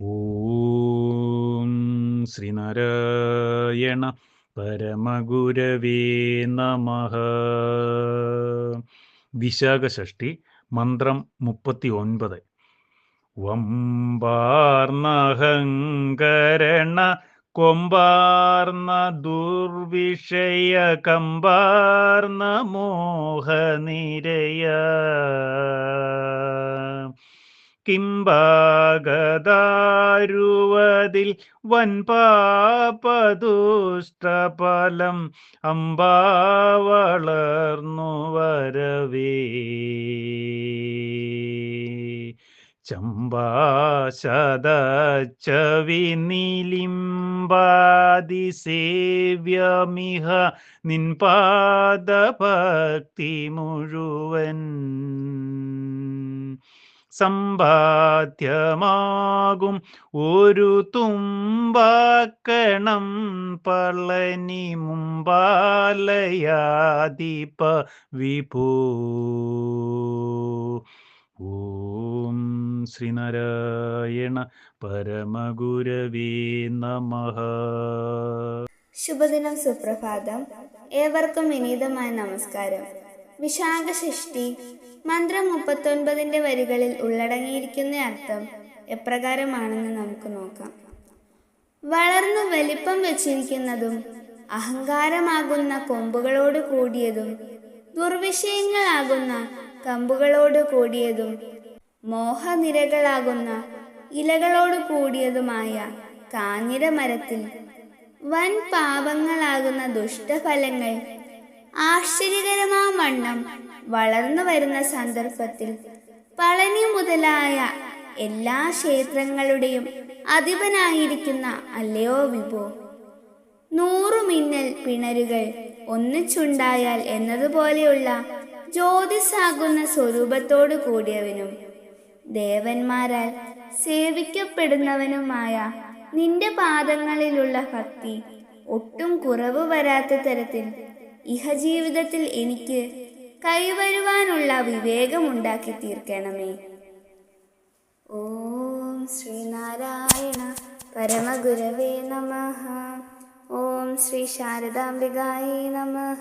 ഓം ശ്രീനാരായണ പരമഗുരവേ നമ. വിശാഖഷ്ടി മന്ത്രം മുപ്പത്തി ഒൻപത് വമ്പാർന്നഹങ്കരണ കൊമ്പാർന്ന ദുർവിഷയ കമ്പാർന്ന മോഹനിരയ. കിംബാഗദാരുവതിൽ വൻപാപദുഷ്ടഫലം അമ്പാവളർന്നു വരവേ. ചമ്പാശതച്ചവി നിലിംബാദിസേവ്യമിഹ നിൻപാദഭക്തി മുഴുവൻ. സമ്പാദ്യമാകും. ഒരു തുമ്പാക്കണം പളനി മുമ്പാലയാദിപ വിഭൂ. ഓം ശ്രീനാരായണ പരമഗുരവേ നമ. ശുഭദിനം സുപ്രഭാതം. ഏവർക്കും വിനീതമായ നമസ്കാരം. വിശാഖ ഷഷ്ടി മന്ത്രം മുപ്പത്തൊൻപതിന്റെ വരികളിൽ ഉള്ളടങ്ങിയിരിക്കുന്ന അർത്ഥം എപ്രകാരമാണെന്ന് നമുക്ക് നോക്കാം. വളർന്നു വലിപ്പം വെച്ചിരിക്കുന്നതും അഹങ്കാരമാകുന്ന കൊമ്പുകളോട് കൂടിയതും ദുർവിഷയങ്ങളാകുന്ന കമ്പുകളോട് കൂടിയതും മോഹനിരകളാകുന്ന ഇലകളോട് കൂടിയതുമായ കാഞ്ഞിര മരത്തിൽ വൻ പാപങ്ങളാകുന്ന ദുഷ്ടഫലങ്ങൾ ആശ്ചര്യകരമാം വണ്ണം വളർന്നു വരുന്ന സന്ദർഭത്തിൽ പളനി മുതലായ എല്ലാ ക്ഷേത്രങ്ങളുടെയും അധിപനായിരിക്കുന്ന അല്ലയോ വിഭോ? നൂറു മിന്നൽ പിണരുകൾ ഒന്നിച്ചുണ്ടായാൽ എന്നതുപോലെയുള്ള ജ്യോതിസാകുന്ന സ്വരൂപത്തോടു കൂടിയവനും ദേവന്മാരാൽ സേവിക്കപ്പെടുന്നവനുമായ നിന്റെ പാദങ്ങളിലുള്ള ഭക്തി ഒട്ടും കുറവ് വരാത്ത തരത്തിൽ ഇഹജീവിതത്തിൽ എനിക്ക് കൈവരുവാനുള്ള വിവേകമുണ്ടാക്കി തീർക്കണമേ ഓം ശ്രീനാരായണ പരമഗുരവേ നമ. ഓം ശ്രീ ശാരദാംബികായേ നമഃ.